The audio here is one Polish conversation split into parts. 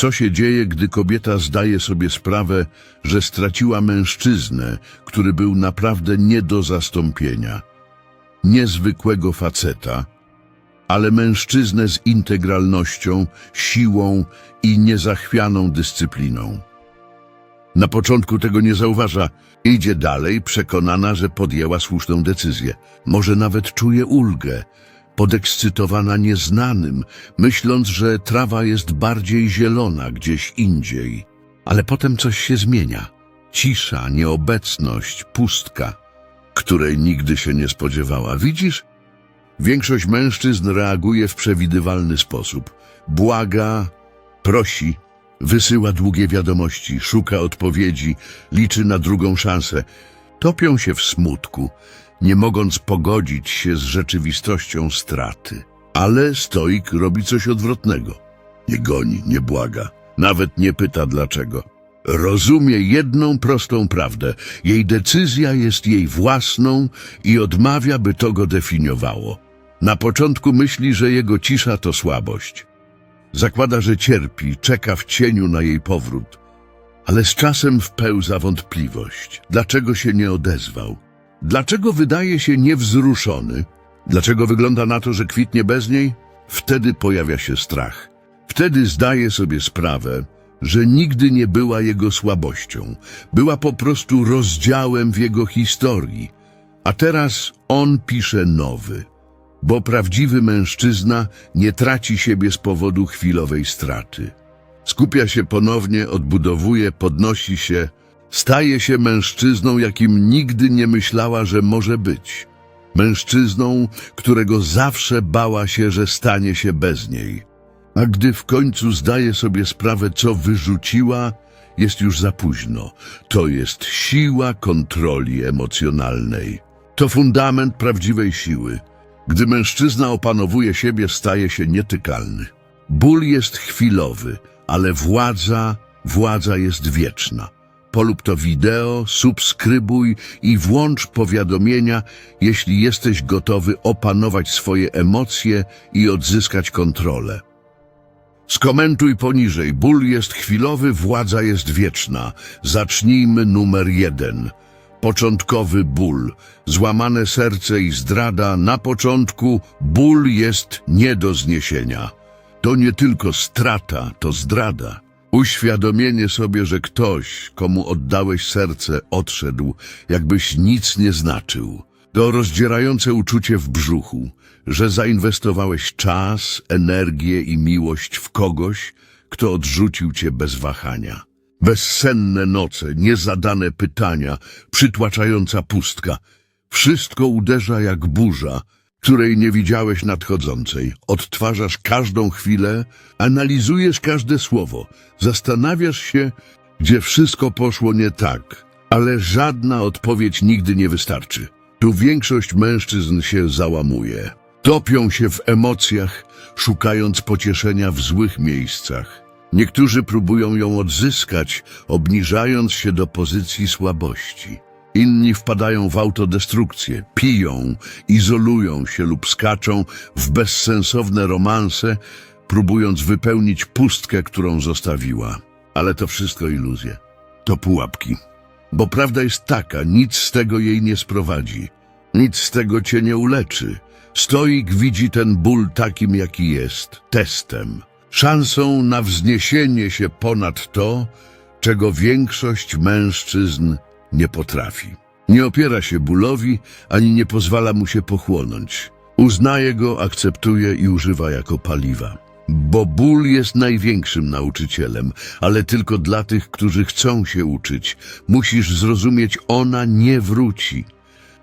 Co się dzieje, gdy kobieta zdaje sobie sprawę, że straciła mężczyznę, który był naprawdę nie do zastąpienia? Niezwykłego faceta, ale mężczyznę z integralnością, siłą i niezachwianą dyscypliną. Na początku tego nie zauważa, idzie dalej, przekonana, że podjęła słuszną decyzję. Może nawet czuje ulgę, podekscytowana nieznanym, myśląc, że trawa jest bardziej zielona gdzieś indziej. Ale potem coś się zmienia. Cisza, nieobecność, pustka, której nigdy się nie spodziewała. Widzisz? Większość mężczyzn reaguje w przewidywalny sposób. Błaga, prosi, wysyła długie wiadomości, szuka odpowiedzi, liczy na drugą szansę. Topią się w smutku, nie mogąc pogodzić się z rzeczywistością straty. Ale stoik robi coś odwrotnego. Nie goni, nie błaga, nawet nie pyta dlaczego. Rozumie jedną prostą prawdę. Jej decyzja jest jej własną i odmawia, by to go definiowało. Na początku myśli, że jego cisza to słabość. Zakłada, że cierpi, czeka w cieniu na jej powrót. Ale z czasem wpełza wątpliwość. Dlaczego się nie odezwał? Dlaczego wydaje się niewzruszony? Dlaczego wygląda na to, że kwitnie bez niej? Wtedy pojawia się strach. Wtedy zdaje sobie sprawę, że nigdy nie była jego słabością. Była po prostu rozdziałem w jego historii. A teraz on pisze nowy. Bo prawdziwy mężczyzna nie traci siebie z powodu chwilowej straty. Skupia się ponownie, odbudowuje, podnosi się, staje się mężczyzną, jakim nigdy nie myślała, że może być. Mężczyzną, którego zawsze bała się, że stanie się bez niej. A gdy w końcu zdaje sobie sprawę, co wyrzuciła, jest już za późno. To jest siła kontroli emocjonalnej. To fundament prawdziwej siły. Gdy mężczyzna opanowuje siebie, staje się nietykalny. Ból jest chwilowy, ale władza, władza jest wieczna. Polub to wideo, subskrybuj i włącz powiadomienia, jeśli jesteś gotowy opanować swoje emocje i odzyskać kontrolę. Skomentuj poniżej. Ból jest chwilowy, władza jest wieczna. Zacznijmy numer jeden. Początkowy ból. Złamane serce i zdrada. Na początku ból jest nie do zniesienia. To nie tylko strata, to zdrada. Uświadomienie sobie, że ktoś, komu oddałeś serce, odszedł, jakbyś nic nie znaczył. To rozdzierające uczucie w brzuchu, że zainwestowałeś czas, energię i miłość w kogoś, kto odrzucił cię bez wahania. Bezsenne noce, niezadane pytania, przytłaczająca pustka. Wszystko uderza jak burza, której nie widziałeś nadchodzącej. Odtwarzasz każdą chwilę, analizujesz każde słowo, zastanawiasz się, gdzie wszystko poszło nie tak, ale żadna odpowiedź nigdy nie wystarczy. Tu większość mężczyzn się załamuje. Topią się w emocjach, szukając pocieszenia w złych miejscach. Niektórzy próbują ją odzyskać, obniżając się do pozycji słabości. Inni wpadają w autodestrukcję, piją, izolują się lub skaczą w bezsensowne romanse, próbując wypełnić pustkę, którą zostawiła. Ale to wszystko iluzje. To pułapki. Bo prawda jest taka, nic z tego jej nie sprowadzi. Nic z tego cię nie uleczy. Stoik widzi ten ból takim, jaki jest, testem. Szansą na wzniesienie się ponad to, czego większość mężczyzn nie potrafi. Nie opiera się bólowi, ani nie pozwala mu się pochłonąć. Uznaje go, akceptuje i używa jako paliwa. Bo ból jest największym nauczycielem, ale tylko dla tych, którzy chcą się uczyć. Musisz zrozumieć, ona nie wróci.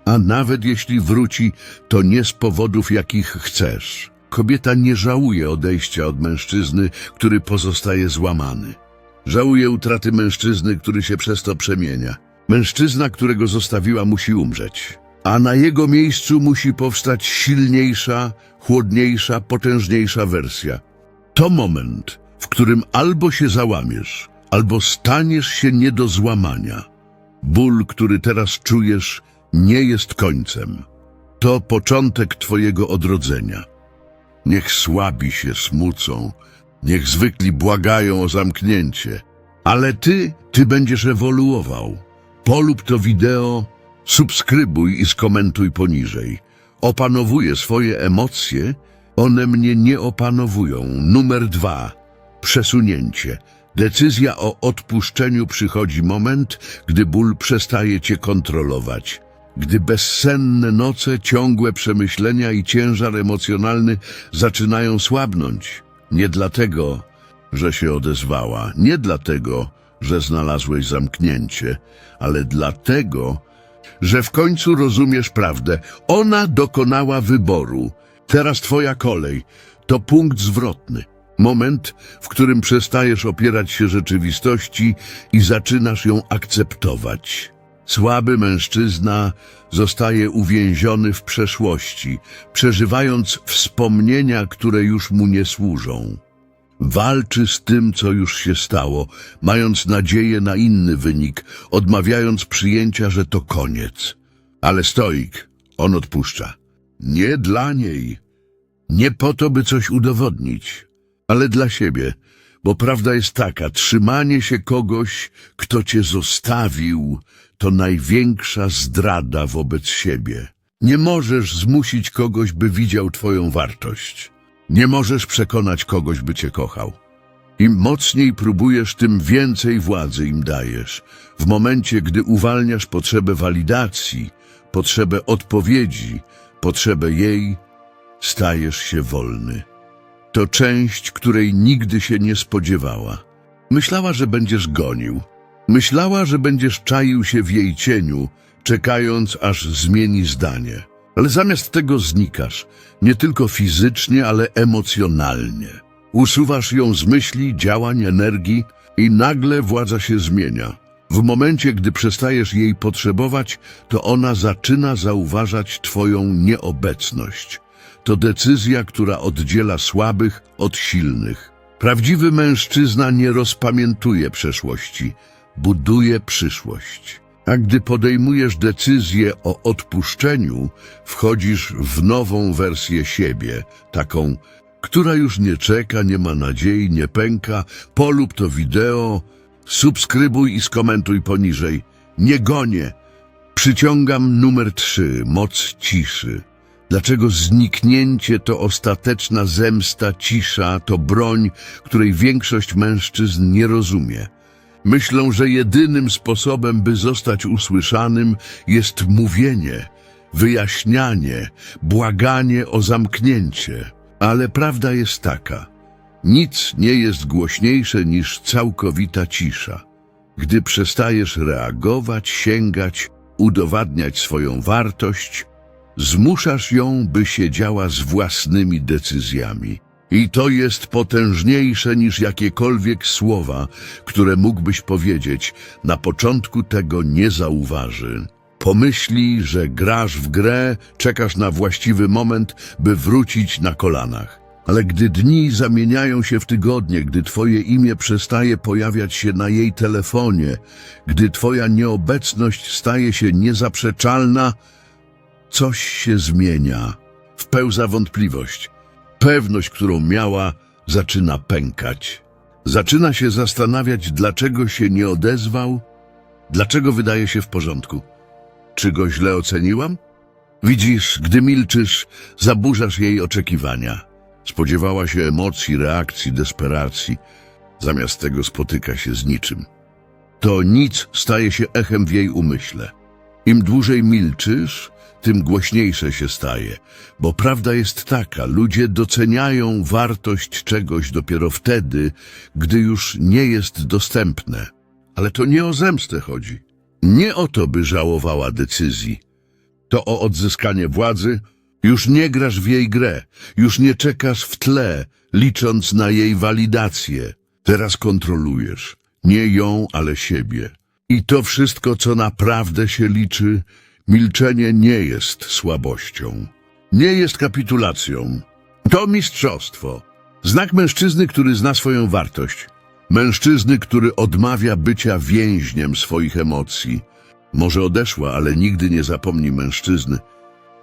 A nawet jeśli wróci, to nie z powodów, jakich chcesz. Kobieta nie żałuje odejścia od mężczyzny, który pozostaje złamany. Żałuje utraty mężczyzny, który się przez to przemienia. Mężczyzna, którego zostawiła, musi umrzeć. A na jego miejscu musi powstać silniejsza, chłodniejsza, potężniejsza wersja. To moment, w którym albo się załamiesz, albo staniesz się nie do złamania. Ból, który teraz czujesz, nie jest końcem. To początek twojego odrodzenia. Niech słabi się smucą, Niech zwykli błagają o zamknięcie. Ale ty, ty będziesz ewoluował. Polub to wideo, subskrybuj i skomentuj poniżej. Opanowuję swoje emocje, one mnie nie opanowują. Numer dwa. Przesunięcie. Decyzja o odpuszczeniu przychodzi moment, gdy ból przestaje cię kontrolować. Gdy bezsenne noce, ciągłe przemyślenia i ciężar emocjonalny zaczynają słabnąć. Nie dlatego, że się odezwała, nie dlatego, że znalazłeś zamknięcie, ale dlatego, że w końcu rozumiesz prawdę. Ona dokonała wyboru. Teraz twoja kolej. To punkt zwrotny. Moment, w którym przestajesz opierać się rzeczywistości i zaczynasz ją akceptować. Słaby mężczyzna zostaje uwięziony w przeszłości, przeżywając wspomnienia, które już mu nie służą. Walczy z tym, co już się stało, mając nadzieję na inny wynik, odmawiając przyjęcia, że to koniec. Ale stoik, on odpuszcza. Nie dla niej. Nie po to, by coś udowodnić, ale dla siebie. Bo prawda jest taka, trzymanie się kogoś, kto cię zostawił, to największa zdrada wobec siebie. Nie możesz zmusić kogoś, by widział twoją wartość. Nie możesz przekonać kogoś, by cię kochał. Im mocniej próbujesz, tym więcej władzy im dajesz. W momencie, gdy uwalniasz potrzebę walidacji, potrzebę odpowiedzi, potrzebę jej, stajesz się wolny. To część, której nigdy się nie spodziewała. Myślała, że będziesz gonił. Myślała, że będziesz czaił się w jej cieniu, czekając, aż zmieni zdanie. Ale zamiast tego znikasz, nie tylko fizycznie, ale emocjonalnie. Usuwasz ją z myśli, działań, energii i nagle władza się zmienia. W momencie, gdy przestajesz jej potrzebować, to ona zaczyna zauważać twoją nieobecność. To decyzja, która oddziela słabych od silnych. Prawdziwy mężczyzna nie rozpamiętuje przeszłości, buduje przyszłość. A gdy podejmujesz decyzję o odpuszczeniu, wchodzisz w nową wersję siebie, taką, która już nie czeka, nie ma nadziei, nie pęka. Polub to wideo, subskrybuj i skomentuj poniżej. Nie gonię. Przyciągam numer trzy, moc ciszy. Dlaczego zniknięcie to ostateczna zemsta, cisza, to broń, której większość mężczyzn nie rozumie. Myślą, że jedynym sposobem, by zostać usłyszanym, jest mówienie, wyjaśnianie, błaganie o zamknięcie. Ale prawda jest taka: nic nie jest głośniejsze niż całkowita cisza. Gdy przestajesz reagować, sięgać, udowadniać swoją wartość, zmuszasz ją, by siedziała z własnymi decyzjami. I to jest potężniejsze niż jakiekolwiek słowa, które mógłbyś powiedzieć, na początku tego nie zauważy. Pomyśli, że grasz w grę, czekasz na właściwy moment, by wrócić na kolanach. Ale gdy dni zamieniają się w tygodnie, gdy twoje imię przestaje pojawiać się na jej telefonie, gdy twoja nieobecność staje się niezaprzeczalna, coś się zmienia. Wpełza wątpliwość. Pewność, którą miała, zaczyna pękać. Zaczyna się zastanawiać, dlaczego się nie odezwał, dlaczego wydaje się w porządku. Czy go źle oceniłam? Widzisz, gdy milczysz, zaburzasz jej oczekiwania. Spodziewała się emocji, reakcji, desperacji. Zamiast tego spotyka się z niczym. To nic staje się echem w jej umyśle. Im dłużej milczysz, tym głośniejsze się staje, bo prawda jest taka, ludzie doceniają wartość czegoś dopiero wtedy, gdy już nie jest dostępne. Ale to nie o zemstę chodzi. Nie o to, by żałowała decyzji. To o odzyskanie władzy. Już nie grasz w jej grę, już nie czekasz w tle, licząc na jej walidację. Teraz kontrolujesz. Nie ją, ale siebie. I to wszystko, co naprawdę się liczy, milczenie nie jest słabością. Nie jest kapitulacją. To mistrzostwo. Znak mężczyzny, który zna swoją wartość. Mężczyzny, który odmawia bycia więźniem swoich emocji. Może odeszła, ale nigdy nie zapomni mężczyzny,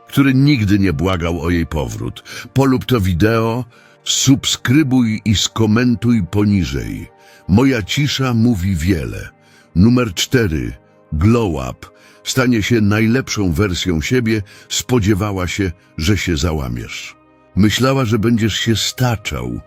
który nigdy nie błagał o jej powrót. Polub to wideo, Subskrybuj i skomentuj poniżej. Moja cisza mówi wiele. Numer 4. Glow Up stanie się najlepszą wersją siebie, spodziewała się, że się załamiesz. Myślała, że będziesz się staczał,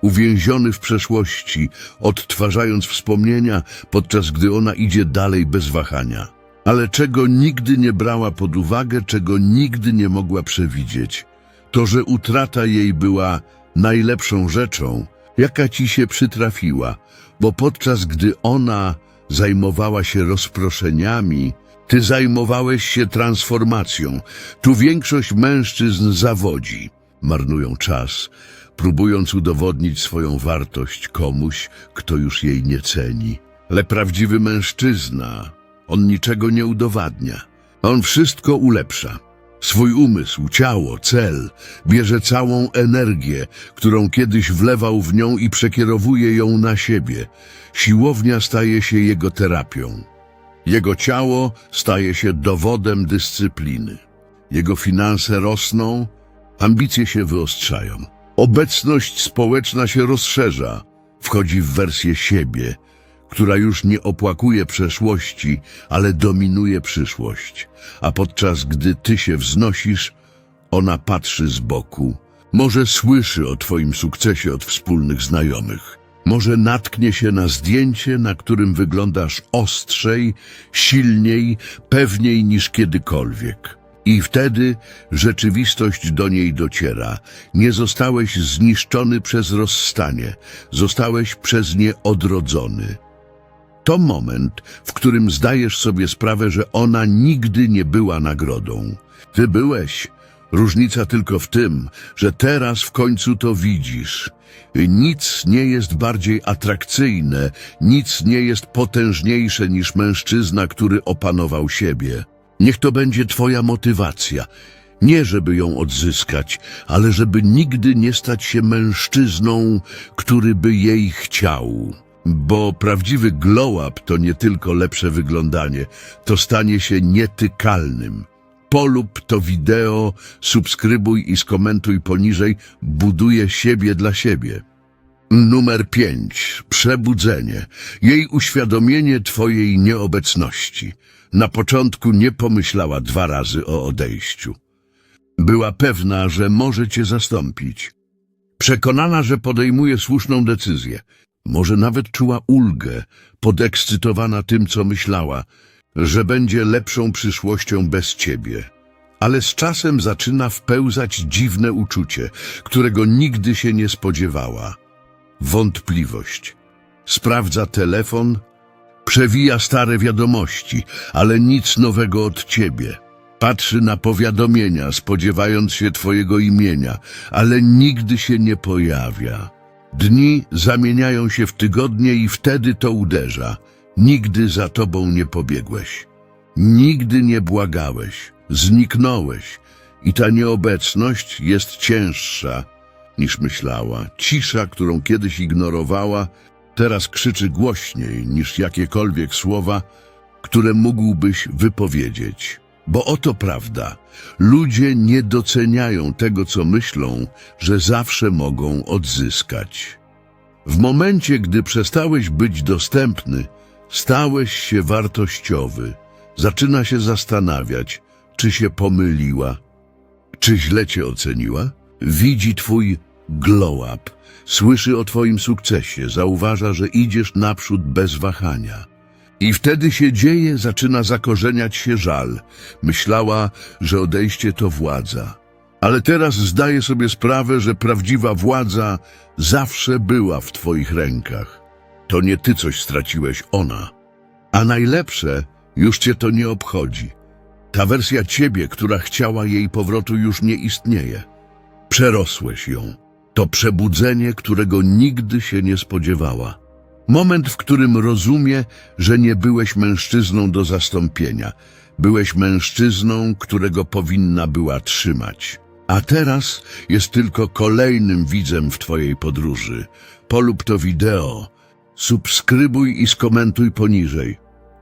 uwięziony w przeszłości, odtwarzając wspomnienia, podczas gdy ona idzie dalej bez wahania. Ale czego nigdy nie brała pod uwagę, czego nigdy nie mogła przewidzieć, to że utrata jej była najlepszą rzeczą, jaka ci się przytrafiła, bo podczas gdy ona zajmowała się rozproszeniami, ty zajmowałeś się transformacją. Tu większość mężczyzn zawodzi, marnują czas, próbując udowodnić swoją wartość komuś, kto już jej nie ceni. Ale prawdziwy mężczyzna, on niczego nie udowadnia. On wszystko ulepsza. Swój umysł, ciało, cel, bierze całą energię, którą kiedyś wlewał w nią i przekierowuje ją na siebie. Siłownia staje się jego terapią. Jego ciało staje się dowodem dyscypliny. Jego finanse rosną, ambicje się wyostrzają. Obecność społeczna się rozszerza, wchodzi w wersję siebie, która już nie opłakuje przeszłości, ale dominuje przyszłość. A podczas gdy ty się wznosisz, ona patrzy z boku. Może słyszy o twoim sukcesie od wspólnych znajomych. Może natknie się na zdjęcie, na którym wyglądasz ostrzej, silniej, pewniej niż kiedykolwiek. I wtedy rzeczywistość do niej dociera. Nie zostałeś zniszczony przez rozstanie, zostałeś przez nie odrodzony. To moment, w którym zdajesz sobie sprawę, że ona nigdy nie była nagrodą. Ty byłeś. Różnica tylko w tym, że teraz w końcu to widzisz. Nic nie jest bardziej atrakcyjne, nic nie jest potężniejsze niż mężczyzna, który opanował siebie. Niech to będzie twoja motywacja. Nie żeby ją odzyskać, ale żeby nigdy nie stać się mężczyzną, który by jej chciał. Bo prawdziwy glow-up to nie tylko lepsze wyglądanie, to stanie się nietykalnym. Polub to wideo, subskrybuj i skomentuj poniżej, buduje siebie dla siebie. Numer 5. Przebudzenie. Jej uświadomienie Twojej nieobecności. Na początku nie pomyślała dwa razy o odejściu. Była pewna, że może Cię zastąpić. Przekonana, że podejmuje słuszną decyzję. Może nawet czuła ulgę, podekscytowana tym, co myślała, że będzie lepszą przyszłością bez Ciebie. Ale z czasem zaczyna wpełzać dziwne uczucie, którego nigdy się nie spodziewała. Wątpliwość. Sprawdza telefon, przewija stare wiadomości, ale nic nowego od ciebie. Patrzy na powiadomienia, spodziewając się twojego imienia, ale nigdy się nie pojawia. Dni zamieniają się w tygodnie i wtedy to uderza. Nigdy za tobą nie pobiegłeś. Nigdy nie błagałeś. Zniknąłeś. I ta nieobecność jest cięższa niż myślała. Cisza, którą kiedyś ignorowała, teraz krzyczy głośniej niż jakiekolwiek słowa, które mógłbyś wypowiedzieć. Bo oto prawda. Ludzie nie doceniają tego, co myślą, że zawsze mogą odzyskać. W momencie, gdy przestałeś być dostępny, stałeś się wartościowy. Zaczyna się zastanawiać, czy się pomyliła, czy źle cię oceniła. Widzi twój glow up, słyszy o twoim sukcesie, zauważa, że idziesz naprzód bez wahania. I wtedy się dzieje, zaczyna zakorzeniać się żal. Myślała, że odejście to władza. Ale teraz zdaje sobie sprawę, że prawdziwa władza zawsze była w twoich rękach. To nie ty coś straciłeś, ona. A najlepsze, już cię to nie obchodzi. Ta wersja ciebie, która chciała jej powrotu, już nie istnieje. Przerosłeś ją. To przebudzenie, którego nigdy się nie spodziewała. Moment, w którym rozumie, że nie byłeś mężczyzną do zastąpienia. Byłeś mężczyzną, którego powinna była trzymać. A teraz jest tylko kolejnym widzem w twojej podróży. Polub to wideo. Subskrybuj i skomentuj poniżej.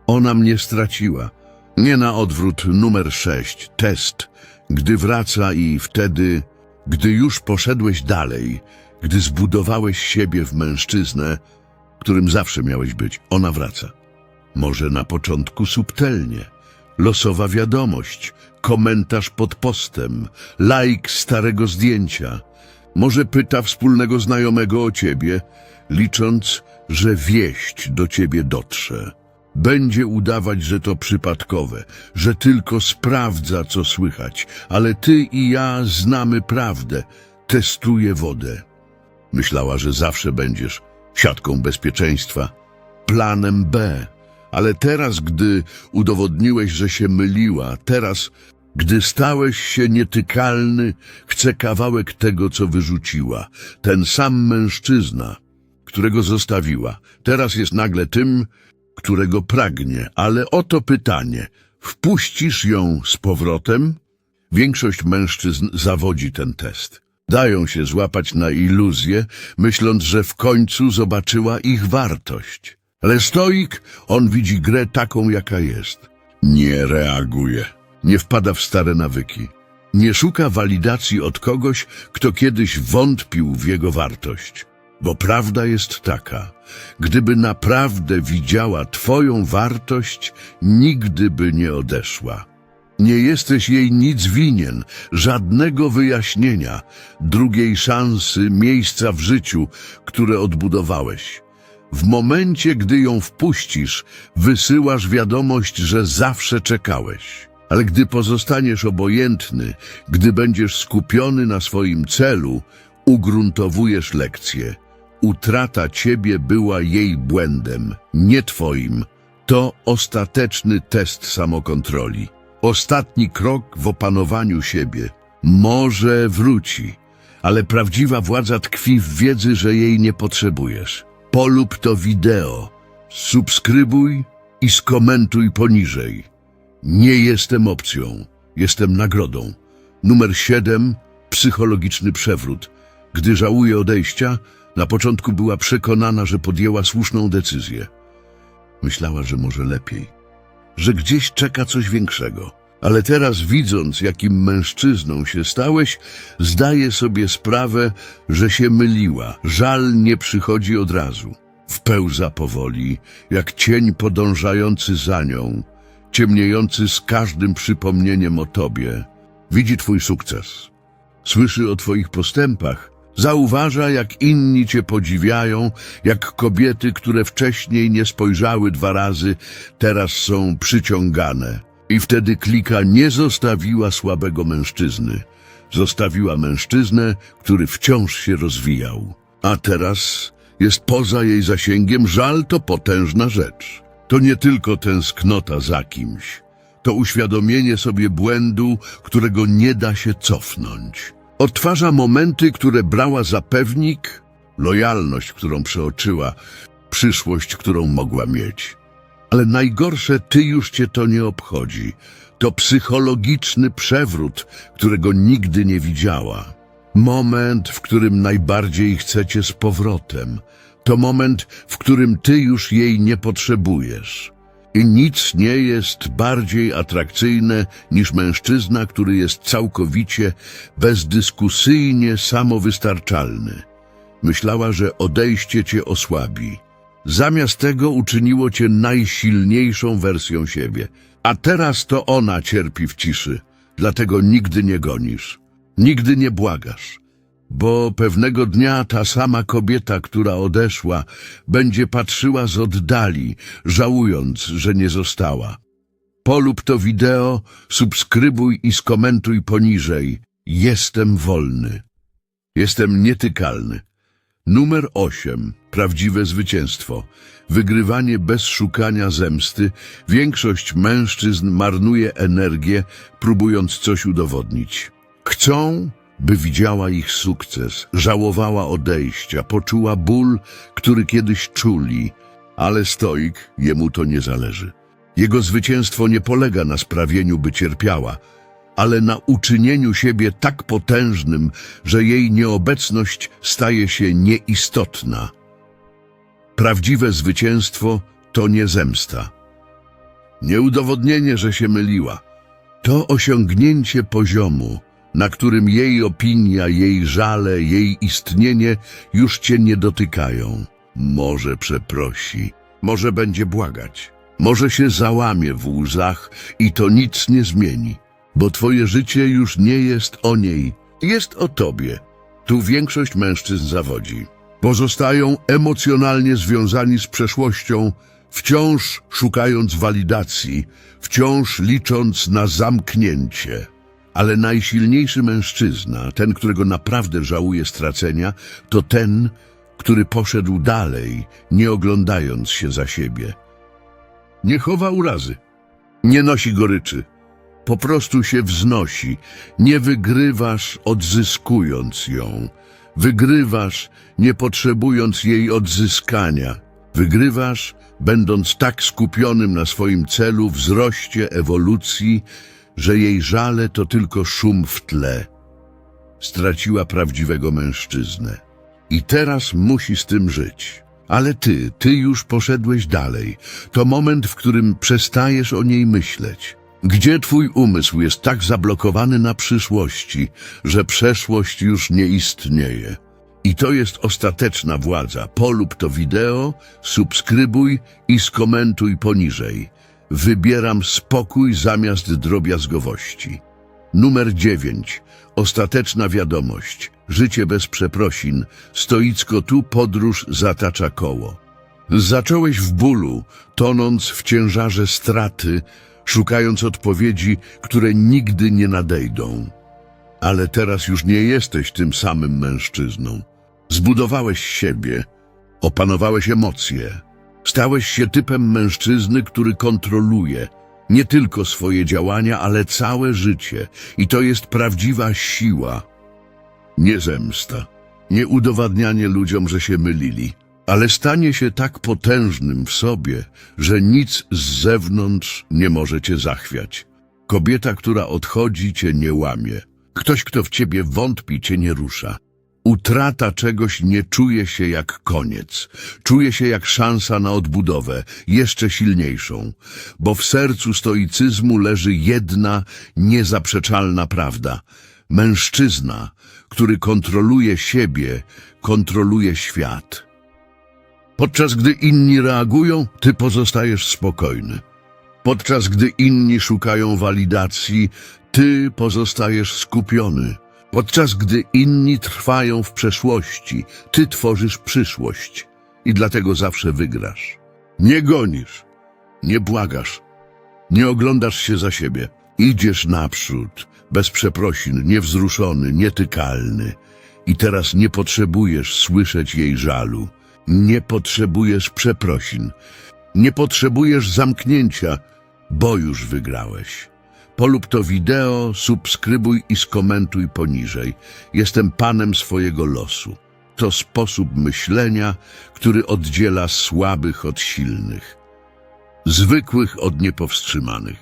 Ona mnie straciła. Nie na odwrót numer 6, test. Gdy wraca i wtedy, gdy już poszedłeś dalej, Gdy zbudowałeś siebie w mężczyznę, którym zawsze miałeś być, ona wraca. Może na początku subtelnie. Losowa wiadomość, komentarz pod postem, like starego zdjęcia. Może pyta wspólnego znajomego o ciebie, licząc, że wieść do ciebie dotrze. Będzie udawać, że to przypadkowe, że tylko sprawdza, co słychać, ale ty i ja znamy prawdę. Testuje wodę. Myślała, że zawsze będziesz siatką bezpieczeństwa, planem B. Ale teraz, gdy udowodniłeś, że się myliła, teraz, gdy stałeś się nietykalny, chce kawałek tego, co wyrzuciła. Ten sam mężczyzna, którego zostawiła, teraz jest nagle tym, którego pragnie. Ale oto pytanie. Wpuścisz ją z powrotem? Większość mężczyzn zawodzi ten test. Dają się złapać na iluzję, myśląc, że w końcu zobaczyła ich wartość. Ale stoik, on widzi grę taką, jaka jest. Nie reaguje. Nie wpada w stare nawyki. Nie szuka walidacji od kogoś, kto kiedyś wątpił w jego wartość. Bo prawda jest taka, gdyby naprawdę widziała Twoją wartość, nigdy by nie odeszła. Nie jesteś jej nic winien, żadnego wyjaśnienia, drugiej szansy, miejsca w życiu, które odbudowałeś. W momencie, gdy ją wpuścisz, wysyłasz wiadomość, że zawsze czekałeś. Ale gdy pozostaniesz obojętny, gdy będziesz skupiony na swoim celu, ugruntowujesz lekcję. Utrata ciebie była jej błędem, nie twoim. To ostateczny test samokontroli. Ostatni krok w opanowaniu siebie. Może wróci, ale prawdziwa władza tkwi w wiedzy, że jej nie potrzebujesz. Polub to wideo, subskrybuj i skomentuj poniżej. Nie jestem opcją, jestem nagrodą. Numer 7. Psychologiczny przewrót. Gdy żałuje odejścia, na początku była przekonana, że podjęła słuszną decyzję. Myślała, że może lepiej, że gdzieś czeka coś większego. Ale teraz, widząc, jakim mężczyzną się stałeś, zdaje sobie sprawę, że się myliła. Żal nie przychodzi od razu. Wpełza powoli, jak cień podążający za nią, ciemniejący z każdym przypomnieniem o tobie. Widzi twój sukces. Słyszy o twoich postępach. Zauważa, jak inni cię podziwiają, jak kobiety, które wcześniej nie spojrzały dwa razy, teraz są przyciągane. I wtedy klika nie zostawiła słabego mężczyzny. Zostawiła mężczyznę, który wciąż się rozwijał. A teraz jest poza jej zasięgiem. Żal to potężna rzecz. To nie tylko tęsknota za kimś. To uświadomienie sobie błędu, którego nie da się cofnąć. Odtwarza momenty, które brała za pewnik, lojalność, którą przeoczyła, przyszłość, którą mogła mieć. Ale najgorsze, ty już cię to nie obchodzi. To psychologiczny przewrót, którego nigdy nie widziała. Moment, w którym najbardziej chcecie z powrotem. To moment, w którym ty już jej nie potrzebujesz. I nic nie jest bardziej atrakcyjne niż mężczyzna, który jest całkowicie, bezdyskusyjnie samowystarczalny. Myślała, że odejście cię osłabi. Zamiast tego uczyniło cię najsilniejszą wersją siebie. A teraz to ona cierpi w ciszy, dlatego nigdy nie gonisz, nigdy nie błagasz. Bo pewnego dnia ta sama kobieta, która odeszła, będzie patrzyła z oddali, żałując, że nie została. Polub to wideo, subskrybuj i skomentuj poniżej. Jestem wolny. Jestem nietykalny. Numer 8. Prawdziwe zwycięstwo. Wygrywanie bez szukania zemsty. Większość mężczyzn marnuje energię, próbując coś udowodnić. Chcą, by widziała ich sukces, żałowała odejścia, poczuła ból, który kiedyś czuli, ale stoik, jemu to nie zależy. Jego zwycięstwo nie polega na sprawieniu, by cierpiała, ale na uczynieniu siebie tak potężnym, że jej nieobecność staje się nieistotna. Prawdziwe zwycięstwo to nie zemsta. Nie udowodnienie, że się myliła. To osiągnięcie poziomu, na którym jej opinia, jej żale, jej istnienie już cię nie dotykają. Może przeprosi, może będzie błagać, może się załamie w łzach i to nic nie zmieni, bo twoje życie już nie jest o niej, jest o tobie. Tu większość mężczyzn zawodzi. Pozostają emocjonalnie związani z przeszłością, wciąż szukając walidacji, wciąż licząc na zamknięcie. Ale najsilniejszy mężczyzna, ten, którego naprawdę żałuje stracenia, to ten, który poszedł dalej, nie oglądając się za siebie. Nie chowa urazy, nie nosi goryczy, po prostu się wznosi. Nie wygrywasz odzyskując ją. Wygrywasz nie potrzebując jej odzyskania. Wygrywasz będąc tak skupionym na swoim celu, wzroście, ewolucji, że jej żale to tylko szum w tle. Straciła prawdziwego mężczyznę. I teraz musi z tym żyć. Ale ty, ty już poszedłeś dalej. To moment, w którym przestajesz o niej myśleć. Gdzie twój umysł jest tak zablokowany na przyszłości, że przeszłość już nie istnieje? I to jest ostateczna władza. Polub to wideo, subskrybuj i skomentuj poniżej. Wybieram spokój zamiast drobiazgowości. Numer 9. Ostateczna wiadomość. Życie bez przeprosin. Stoicko tu podróż zatacza koło. Zacząłeś w bólu, tonąc w ciężarze straty, szukając odpowiedzi, które nigdy nie nadejdą. Ale teraz już nie jesteś tym samym mężczyzną. Zbudowałeś siebie, opanowałeś emocje. Stałeś się typem mężczyzny, który kontroluje nie tylko swoje działania, ale całe życie. I to jest prawdziwa siła. Nie zemsta, nie udowadnianie ludziom, że się mylili, ale stanie się tak potężnym w sobie, że nic z zewnątrz nie może cię zachwiać. Kobieta, która odchodzi, cię nie łamie. Ktoś, kto w ciebie wątpi, cię nie rusza. Utrata czegoś nie czuje się jak koniec. Czuje się jak szansa na odbudowę, jeszcze silniejszą. Bo w sercu stoicyzmu leży jedna, niezaprzeczalna prawda. Mężczyzna, który kontroluje siebie, kontroluje świat. Podczas gdy inni reagują, ty pozostajesz spokojny. Podczas gdy inni szukają walidacji, ty pozostajesz skupiony. Podczas gdy inni trwają w przeszłości, ty tworzysz przyszłość i dlatego zawsze wygrasz. Nie gonisz, nie błagasz, nie oglądasz się za siebie. Idziesz naprzód, bez przeprosin, niewzruszony, nietykalny. I teraz nie potrzebujesz słyszeć jej żalu. Nie potrzebujesz przeprosin. Nie potrzebujesz zamknięcia, bo już wygrałeś. Polub to wideo, subskrybuj i skomentuj poniżej. Jestem panem swojego losu. To sposób myślenia, który oddziela słabych od silnych, zwykłych od niepowstrzymanych.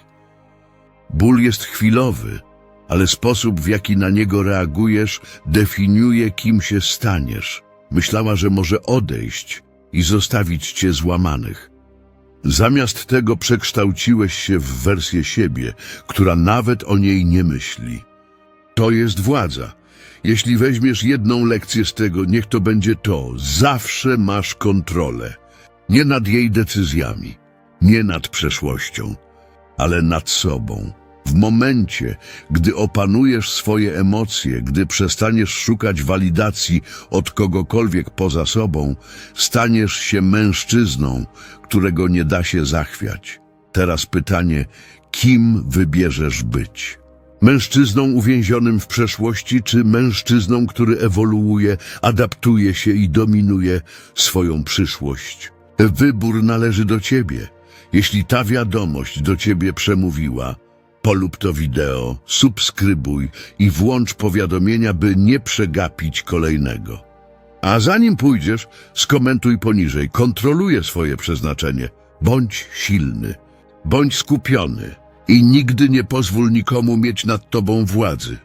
Ból jest chwilowy, ale sposób, w jaki na niego reagujesz, definiuje, kim się staniesz. Myślała, że może odejść i zostawić cię złamanych. Zamiast tego przekształciłeś się w wersję siebie, która nawet o niej nie myśli. To jest władza. Jeśli weźmiesz jedną lekcję z tego, niech to będzie to. Zawsze masz kontrolę. Nie nad jej decyzjami, nie nad przeszłością, ale nad sobą. W momencie, gdy opanujesz swoje emocje, gdy przestaniesz szukać walidacji od kogokolwiek poza sobą, staniesz się mężczyzną, którego nie da się zachwiać. Teraz pytanie, kim wybierzesz być? Mężczyzną uwięzionym w przeszłości, czy mężczyzną, który ewoluuje, adaptuje się i dominuje swoją przyszłość? Wybór należy do ciebie. Jeśli ta wiadomość do ciebie przemówiła, polub to wideo, subskrybuj i włącz powiadomienia, by nie przegapić kolejnego. A zanim pójdziesz, skomentuj poniżej. Kontroluję swoje przeznaczenie. Bądź silny, bądź skupiony i nigdy nie pozwól nikomu mieć nad tobą władzy.